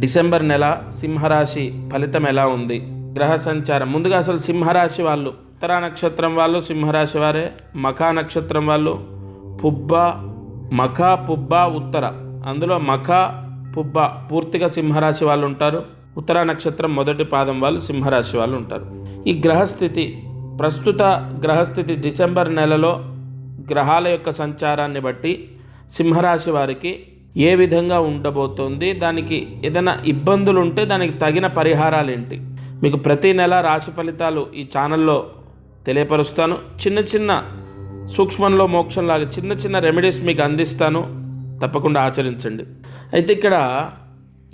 December నెల సింహరాశి ఫలితం ఎలా ఉంది? గ్రహ సంచారం. ముందుగా అసలు సింహరాశి వాళ్ళు ఉత్తరా నక్షత్రం వాళ్ళు సింహరాశి వారే మఖా నక్షత్రం వాళ్ళు పుబ్బ మఖ పుబ్బ ఉత్తర. అందులో మఖ పుబ్బ పూర్తిగా సింహరాశి వాళ్ళు ఉంటారు. ఉత్తరా నక్షత్రం మొదటి పాదం వాళ్ళు సింహరాశి వాళ్ళు ఉంటారు. ఈ గ్రహస్థితి ప్రస్తుత గ్రహస్థితి డిసెంబర్ నెలలో గ్రహాల యొక్క సంచారాన్ని బట్టి సింహరాశి వారికి ఏ విధంగా ఉండబోతోంది దానికి ఏదైనా ఇబ్బందులు ఉంటే దానికి తగిన పరిహారాలు ఏంటి మీకు ప్రతి నెల రాశి ఫలితాలు ఈ ఛానల్లో తెలియపరుస్తాను. చిన్న చిన్న సూక్ష్మంలో మోక్షంలాగా చిన్న చిన్న రెమెడీస్ మీకు అందిస్తాను. తప్పకుండా ఆచరించండి. అయితే ఇక్కడ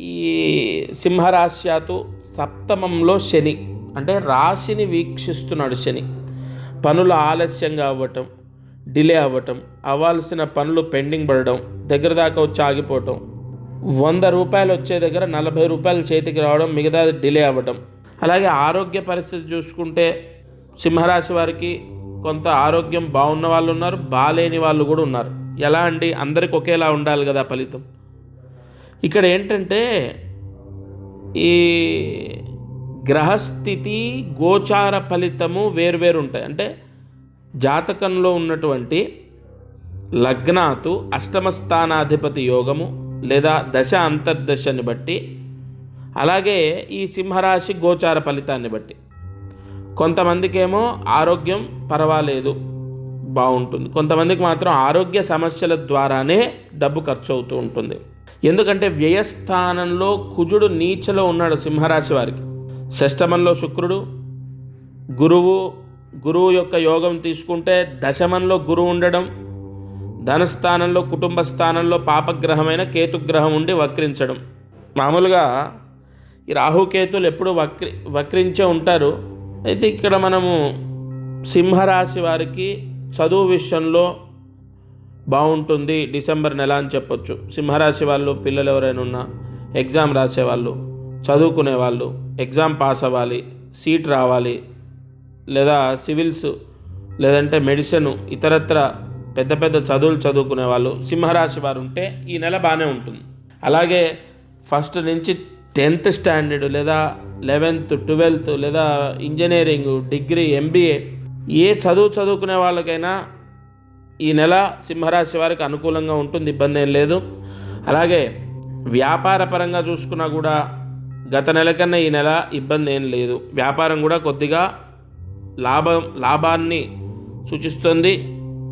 ఈ సింహరాశ్యాతు సప్తమంలో శని అంటే రాశిని వీక్షిస్తున్నాడు శని. పనులు ఆలస్యంగా అవ్వటం డిలే అవ్వటం అవ్వాల్సిన పనులు పెండింగ్ పడడం దగ్గర దాకా వచ్చి ఆగిపోవటం వంద రూపాయలు వచ్చే దగ్గర నలభై రూపాయలు చేతికి రావడం మిగతాది డిలే అవ్వటం. అలాగే ఆరోగ్య పరిస్థితి చూసుకుంటే సింహరాశి వారికి కొంత ఆరోగ్యం బాగున్న వాళ్ళు ఉన్నారు బాలేని వాళ్ళు కూడా ఉన్నారు. ఎలా అండి? అందరికి ఒకేలా ఉండాలి కదా ఫలితం. ఇక్కడ ఏంటంటే ఈ గ్రహస్థితి గోచార ఫలితము వేరువేరు ఉంటాయి. అంటే జాతకంలో ఉన్నటువంటి లగ్నాతు అష్టమ స్థానాధిపతి యోగము లేదా దశ అంతర్దశని బట్టి అలాగే ఈ సింహరాశి గోచార ఫలితాన్ని బట్టి. కొంతమందికేమో ఆరోగ్యం పర్వాలేదు బాగుంటుంది. కొంతమందికి మాత్రం ఆరోగ్య సమస్యల ద్వారానే డబ్బు ఖర్చు అవుతూ ఉంటుంది. ఎందుకంటే వ్యయస్థానంలో కుజుడు నీచలో ఉన్నాడు సింహరాశి వారికి. షష్టమంలో శుక్రుడు గురువు గురువు యొక్క యోగం తీసుకుంటే దశమంలో గురువు ఉండడం ధనస్థానంలో కుటుంబ స్థానంలో పాపగ్రహమైన కేతుగ్రహం ఉండి వక్రించడం. మామూలుగా ఈ రాహుకేతులు ఎప్పుడు వక్రి వక్రించే ఉంటారు. అయితే ఇక్కడ మనము సింహరాశి వారికి చదువు విషయంలో బాగుంటుంది డిసెంబర్ నెల అని చెప్పొచ్చు. సింహరాశి వాళ్ళు పిల్లలు ఎవరైనా ఉన్నా ఎగ్జామ్ రాసేవాళ్ళు చదువుకునే వాళ్ళు ఎగ్జామ్ పాస్ అవ్వాలి సీట్ రావాలి లేదా సివిల్స్ లేదంటే మెడిసిన్ ఇతరత్ర పెద్ద పెద్ద చదువులు చదువుకునే వాళ్ళు సింహరాశి వారు ఉంటే ఈ నెల బాగానే ఉంటుంది. అలాగే ఫస్ట్ నుంచి టెన్త్ స్టాండర్డ్ లేదా లెవెన్త్ ట్వెల్త్ లేదా ఇంజనీరింగ్ డిగ్రీ ఎంబీఏ ఏ చదువు చదువుకునే వాళ్ళకైనా ఈ నెల సింహరాశి వారికి అనుకూలంగా ఉంటుంది ఇబ్బంది ఏం లేదు. అలాగే వ్యాపార పరంగా చూసుకున్నా కూడా గత నెల కన్నా ఈ నెల ఇబ్బంది ఏం లేదు. వ్యాపారం కూడా కొద్దిగా లాభం లాభాన్ని సూచిస్తుంది.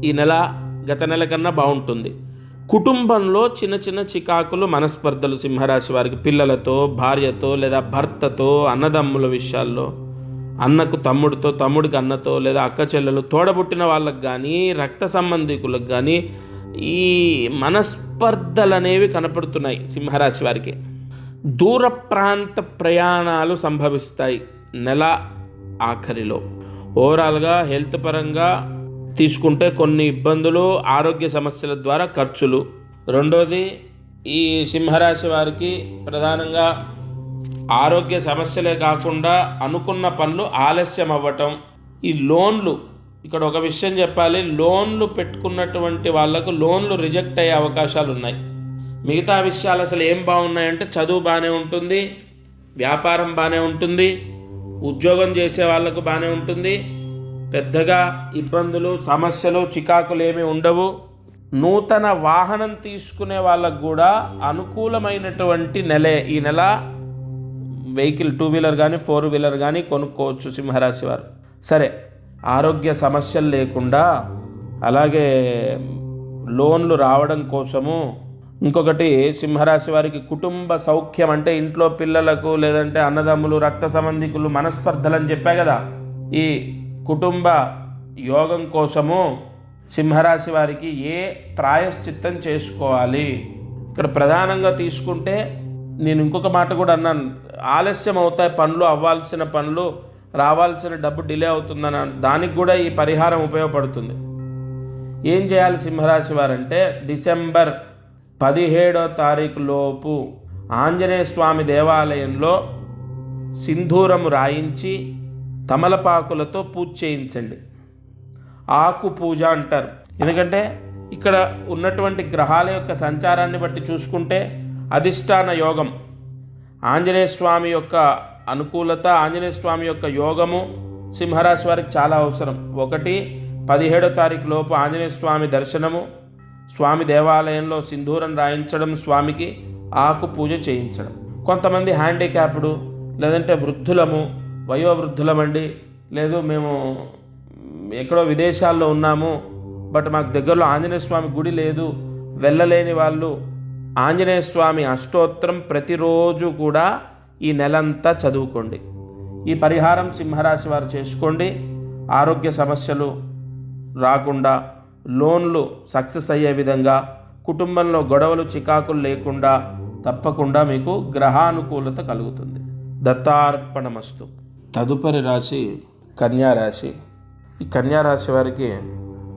ఈ నెల గత నెల కన్నా బాగుంటుంది. కుటుంబంలో చిన్న చిన్న చికాకులు మనస్పర్ధలు సింహరాశి వారికి పిల్లలతో భార్యతో లేదా భర్తతో అన్నదమ్ముల విషయాల్లో అన్నకు తమ్ముడితో తమ్ముడికి అన్నతో లేదా అక్క చెల్లెలు తోడబుట్టిన వాళ్ళకు కానీ రక్త సంబంధికులకు కానీ ఈ మనస్పర్ధలు అనేవి కనపడుతున్నాయి సింహరాశి వారికి. దూర ప్రాంత ప్రయాణాలు సంభవిస్తాయి నెల ఆఖరిలో. ఓవరాల్గా హెల్త్ పరంగా తీసుకుంటే కొన్ని ఇబ్బందులు ఆరోగ్య సమస్యల ద్వారా ఖర్చులు. రెండోది ఈ సింహరాశి వారికి ప్రధానంగా ఆరోగ్య సమస్యలే కాకుండా అనుకున్న పనులు ఆలస్యం అవ్వటం ఈ లోన్లు ఇక్కడ ఒక విషయం చెప్పాలి లోన్లు పెట్టుకున్నటువంటి వాళ్ళకు లోన్లు రిజెక్ట్ అయ్యే అవకాశాలు ఉన్నాయి. మిగతా విషయాలు అసలు ఏం బాగున్నాయంటే చదువు బాగానే ఉంటుంది వ్యాపారం బాగానే ఉంటుంది ఉద్యోగం చేసే వాళ్ళకు బాగానే ఉంటుంది. పెద్దగా ఇబ్బందులు సమస్యలు చికాకులు ఏమీ ఉండవు. నూతన వాహనం తీసుకునే వాళ్ళకు కూడా అనుకూలమైనటువంటి నెలే. ఈ నెల వెహికల్ టూ వీలర్ కానీ ఫోర్ వీలర్ కానీ కొనుక్కోవచ్చు సింహరాశి వారు. సరే ఆరోగ్య సమస్యలు లేకుండా అలాగే లోన్లు రావడం కోసము ఇంకొకటి సింహరాశి వారికి కుటుంబ సౌఖ్యం అంటే ఇంట్లో పిల్లలకు లేదంటే అన్నదమ్ములు రక్త సంబంధికులు మనస్పర్ధలు అని చెప్పా కదా. ఈ కుటుంబ యోగం కోసము సింహరాశి వారికి ఏ ప్రాయశ్చిత్తం చేసుకోవాలి? ఇక్కడ ప్రధానంగా తీసుకుంటే నేను ఇంకొక మాట కూడా అన్నాను. ఆలస్యం అవుతాయి పనులు అవ్వాల్సిన పనులు రావాల్సిన డబ్బు డిలే అవుతుందని దానికి కూడా ఈ పరిహారం ఉపయోగపడుతుంది. ఏం చేయాలి సింహరాశి వారంటే డిసెంబర్ పదిహేడో తారీఖు లోపు ఆంజనేయ స్వామి దేవాలయంలో సింధూరము రాయించి తమలపాకులతో పూజ చేయించండి. ఆకు పూజ అంటారు. ఎందుకంటే ఇక్కడ ఉన్నటువంటి గ్రహాల యొక్క సంచారాన్ని బట్టి చూసుకుంటే అధిష్టాన యోగం ఆంజనేయ స్వామి యొక్క అనుకూలత ఆంజనేయ స్వామి యొక్క యోగము సింహరాశి వారికి చాలా అవసరం. ఒకటి పదిహేడో తారీఖు లోపు ఆంజనేయ స్వామి దర్శనము స్వామి దేవాలయంలో సింధూరం రాయించడం స్వామికి ఆకు పూజ చేయించడం. కొంతమంది హ్యాండిక్యాప్డ్ లేదంటే వృద్ధులము వయోవృద్ధులమండి. లేదు మేము ఎక్కడో విదేశాల్లో ఉన్నాము బట్ మాకు దగ్గరలో ఆంజనేయ స్వామి గుడి లేదు వెళ్ళలేని వాళ్ళు. ఆంజనేయ స్వామి అష్టోత్తరం ప్రతిరోజు కూడా ఈ నెలంతా చదువుకోండి. ఈ పరిహారం సింహరాశి వారు చేసుకోండి. ఆరోగ్య సమస్యలు రాకుండా లోన్లు సక్సెస్ అయ్యే విధంగా కుటుంబంలో గొడవలు చికాకులు లేకుండా తప్పకుండా మీకు గ్రహానుకూలత కలుగుతుంది. దత్తార్పణమస్తు. తదుపరి రాశి కన్యారాశి ఈ కన్యారాశి వారికి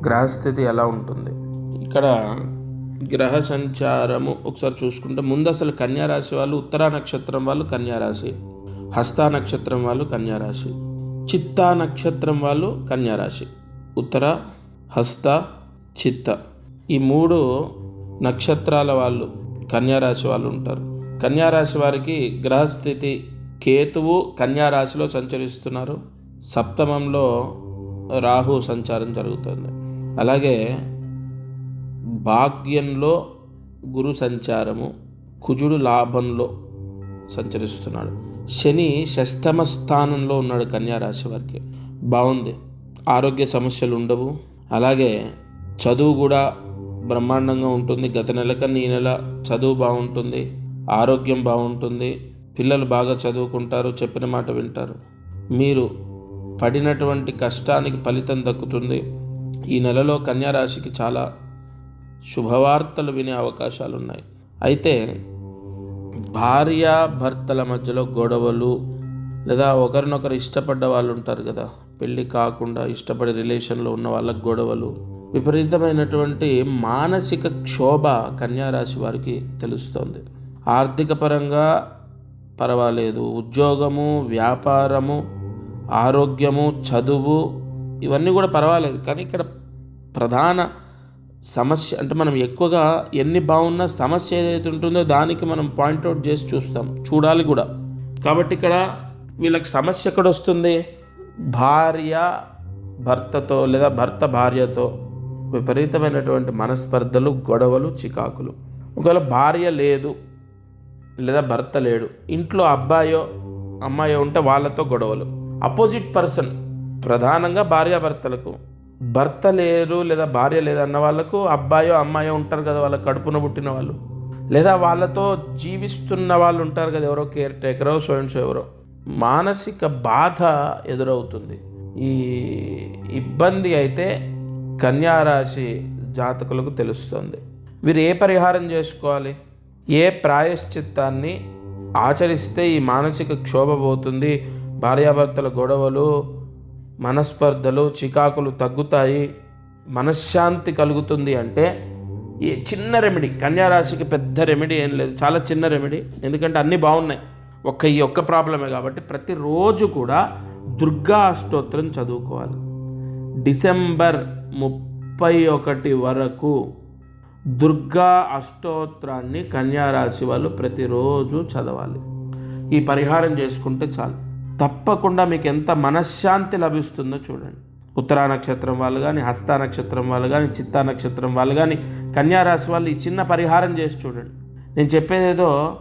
గ్రహస్థితి ఎలా ఉంటుంది? ఇక్కడ గ్రహ సంచారము ఒకసారి చూసుకుంటే ముందు అసలు కన్యా రాశి వాళ్ళు ఉత్తరా నక్షత్రం వాళ్ళు కన్యారాశి హస్తా నక్షత్రం వాళ్ళు కన్యారాశి చిత్తా నక్షత్రం వాళ్ళు కన్యారాశి ఉత్తర హస్త చిత్త. ఈ మూడు నక్షత్రాల వాళ్ళు కన్యారాశి వాళ్ళు ఉంటారు. కన్యారాశి వారికి గ్రహస్థితి కేతువు కన్యారాశిలో సంచరిస్తున్నారు. సప్తమంలో రాహు సంచారం జరుగుతుంది. అలాగే భాగ్యంలో గురు సంచారము కుజుడు లాభంలో సంచరిస్తున్నాడు. శని షష్టమ స్థానంలో ఉన్నాడు కన్యారాశి వారికి. బాగుంది. ఆరోగ్య సమస్యలు ఉండవు. అలాగే చదువు కూడా బ్రహ్మాండంగా ఉంటుంది. గత నెల కన్నా ఈ నెల చదువు బాగుంటుంది. ఆరోగ్యం బాగుంటుంది. పిల్లలు బాగా చదువుకుంటారు. చెప్పిన మాట వింటారు. మీరు పడినటువంటి కష్టానికి ఫలితం దక్కుతుంది. ఈ నెలలో కన్యారాశికి చాలా శుభవార్తలు వినే అవకాశాలు ఉన్నాయి అయితే భార్య భర్తల మధ్యలో గొడవలు లేదా ఒకరినొకరు ఇష్టపడ్డ వాళ్ళు ఉంటారు కదా. పెళ్ళి కాకుండా ఇష్టపడే రిలేషన్లో ఉన్న వాళ్ళకి గొడవలు విపరీతమైనటువంటి మానసిక క్షోభ కన్యారాశి వారికి తెలుస్తోంది. ఆర్థిక పరంగా పర్వాలేదు. ఉద్యోగము వ్యాపారము ఆరోగ్యము చదువు ఇవన్నీ కూడా పర్వాలేదు. కానీ ఇక్కడ ప్రధాన సమస్య అంటే మనం ఎక్కువగా ఎన్ని బాగున్నా సమస్య ఏదైతే ఉంటుందో దానికి మనం పాయింట్అవుట్ చేసి చూస్తాం. చూడాలి కూడా. కాబట్టి ఇక్కడ వీళ్ళకి సమస్య ఎక్కడ వస్తుంది? భార్య భర్తతో లేదా భర్త భార్యతో విపరీతమైనటువంటి మనస్పర్ధలు గొడవలు చికాకులు. ఒకవేళ భార్య లేదు లేదా భర్త లేడు ఇంట్లో అబ్బాయో అమ్మాయో ఉంటే వాళ్ళతో గొడవలు. అపోజిట్ పర్సన్ ప్రధానంగా భార్యాభర్తలకు. భర్త లేరు లేదా భార్య లేదన్న వాళ్ళకు అబ్బాయో అమ్మాయో ఉంటారు కదా వాళ్ళ కడుపున పుట్టిన వాళ్ళు. లేదా వాళ్ళతో జీవిస్తున్న వాళ్ళు ఉంటారు కదా ఎవరో కేర్ టేకరో సోయన్సో ఎవరో. మానసిక బాధ ఎదురవుతుంది. ఈ ఇబ్బంది అయితే కన్యారాశి జాతకులకు తెలుస్తుంది. వీరు ఏ పరిహారం చేసుకోవాలి? ఏ ప్రాయశ్చిత్తాన్ని ఆచరిస్తే ఈ మానసిక క్షోభ పోతుంది? భార్యాభర్తల గొడవలు మనస్పర్ధలు చికాకులు తగ్గుతాయి. మనశ్శాంతి కలుగుతుంది అంటే ఈ చిన్న రెమెడీ కన్యారాశికి పెద్ద రెమెడీ ఏం లేదు. చాలా చిన్న రెమెడీ. ఎందుకంటే అన్నీ బాగున్నాయి. ఒక్క ఈ ఒక్క ప్రాబ్లమే కాబట్టి ప్రతిరోజు కూడా దుర్గా అష్టోత్తరం చదువుకోవాలి. డిసెంబర్ ముప్పై ఒకటి వరకు దుర్గా అష్టోత్రాన్ని కన్యారాశి వాళ్ళు ప్రతిరోజు చదవాలి. ఈ పరిహారం చేసుకుంటే చాలు. తప్పకుండా మీకు ఎంత మనశ్శాంతి లభిస్తుందో చూడండి. ఉత్తరా నక్షత్రం వాళ్ళు కానీ హస్త నక్షత్రం వాళ్ళు కానీ చిత్తా నక్షత్రం వాళ్ళు కానీ కన్యారాశి వాళ్ళు ఈ చిన్న పరిహారం చేసి చూడండి. నేను చెప్పేది ఏదో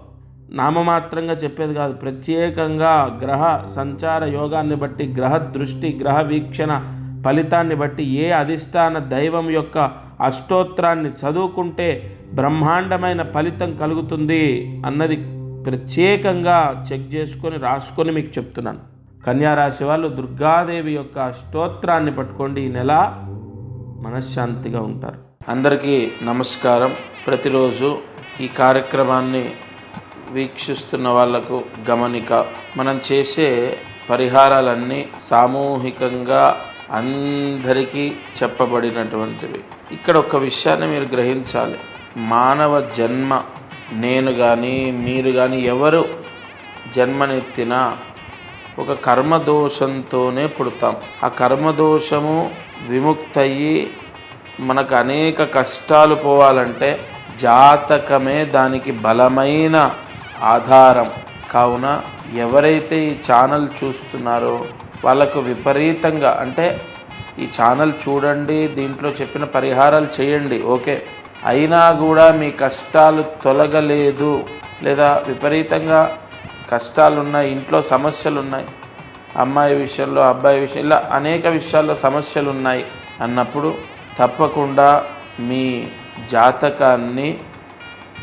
నామమాత్రంగా చెప్పేది కాదు. ప్రత్యేకంగా గ్రహ సంచార యోగాన్ని బట్టి గ్రహ దృష్టి గ్రహ వీక్షణ ఫలితాన్ని బట్టి ఏ అధిష్టాన దైవం యొక్క అష్టోత్తరాన్ని చదువుకుంటే బ్రహ్మాండమైన ఫలితం కలుగుతుంది అన్నది ప్రత్యేకంగా చెక్ చేసుకొని రాసుకొని మీకు చెప్తున్నాను. కన్యారాశి వాళ్ళు దుర్గాదేవి యొక్క స్తోత్రాన్ని పట్టుకోండి. ఈ నెల మనశ్శాంతిగా ఉంటారు. అందరికీ నమస్కారం. ప్రతిరోజు ఈ కార్యక్రమాన్ని వీక్షిస్తున్న వాళ్ళకు గమనిక. మనం చేసే పరిహారాలన్నీ సామూహికంగా అందరికీ చెప్పబడినటువంటివి. ఇక్కడ ఒక విషయాన్ని మీరు గ్రహించాలి. మానవ జన్మ నేను కానీ మీరు కానీ ఎవరు జన్మనెత్తినా ఒక కర్మదోషంతోనే పుడతాం. ఆ కర్మదోషము విముక్తయ్యి మనకు అనేక కష్టాలు పోవాలంటే జాతకమే దానికి బలమైన ఆధారం. కావున ఎవరైతే ఈ ఛానల్ చూస్తున్నారో వాళ్ళకు విపరీతంగా అంటే ఈ ఛానల్ చూడండి దీంట్లో చెప్పిన పరిహారాలు చేయండి ఓకే. అయినా కూడా మీ కష్టాలు తొలగలేదు లేదా విపరీతంగా కష్టాలు ఉన్నాయి ఇంట్లో సమస్యలు ఉన్నాయి అమ్మాయి విషయంలో అబ్బాయి విషయం ఇలా అనేక విషయాల్లో సమస్యలు ఉన్నాయి అన్నప్పుడు తప్పకుండా మీ జాతకాన్ని